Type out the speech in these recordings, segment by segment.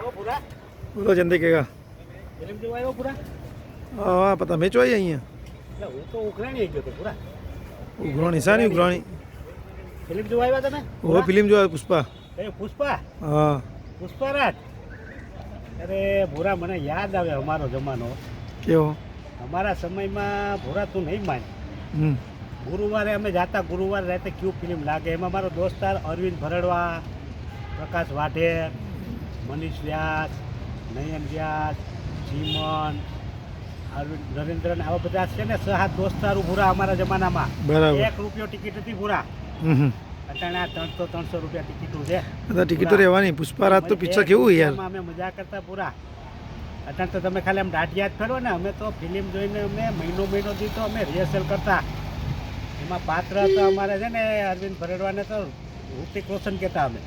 પૂરા બોલો જંદે કેગા ફિલ્મ જો આવ્યો પૂરા હા પતા મેચ આવી અહીંયા હું ઉઘરાણી ગયો તો પૂરા ઉઘરાણી સાની ઉઘરાણી ફિલ્મ જોવા આવ્યા તમે ઓ ફિલ્મ જોવા પુષ્પા એ પુષ્પા હા પુષ્પારાજ અરે ભૂરા મને યાદ આવે અમારો જમાનો. કેવો? અમારા સમયમાં ભૂરા તું નહીં માન. હમ. ગુરુવારે અમે જાતા ગુરુવારે રાતે ક્યુ ફિલ્મ લાગે? એમાં મારો દોસ્તાર અરવિંદ ભરડવા પ્રકાશ વાઢેર મનીષ વ્યાસ નયન વ્યાસ જીમન નરેન્દ્ર ને આવા બધા છે ને સહાત દોસ્તારું ભૂરા અમારા જમાનામાં. એક રૂપિયો ટિકિટ હતી ભૂરા આ ત્રણસો ત્રણસો રૂપિયા ટિકિટો છે. બધા ટિકિટો રહેવાની પુષ્પા તો પિક્ચર કેવું યાર? અમે મજા કરતા પૂરા. અત્યારે તો તમે ખાલી આમ દાઢિયા જ ને અમે તો ફિલ્મ જોઈને અમે મહિનો મહિનો તો અમે રિહર્સલ કરતા. એમાં પાત્ર તો અમારે છે ને અરવિંદ ભરેડવાને તો ઋતિક રોશન કહેતા અમે.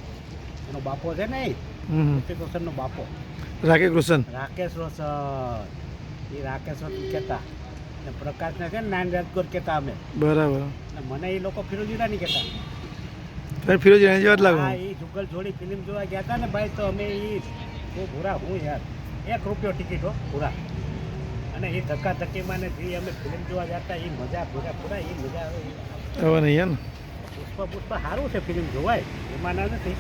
એનો બાપો છે ને. ઋતિક રોશનનો બાપો. રાકેશ રોશન. રાકેશ રોશન. એ રાકેશ રોશન કહેતા. ને પ્રકાશને છે ને નાન રાજગોર કહેતા અમે. બરાબર. મને એ લોકો ફિરોજીરા નહીં કહેતા. તમે ફિરોજી રાની જેવા જ લાગો. હા એ જુગલ જોડી ફિલ્મ જોવા ગયા હતા ને ભાઈ તો અમે એ બહુ ભૂરા હું યાર. એક રૂપિયો ટિકિટ હો ભૂરા. અને એ ધક્કા ધક્કીમાં ને જે અમે ફિલ્મ જોવા જતા એ મજા ભૂરા ભૂરા એ મજા આવે. હવે નહીં યાર પુષ્પા પુષ્પા સારું છે ફિલ્મ જોવાય. એમાં ના નથી.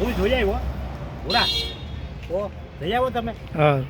હું જોઈ આવ્યો. ભૂરા ઓ જઈ આવો તમે. હા.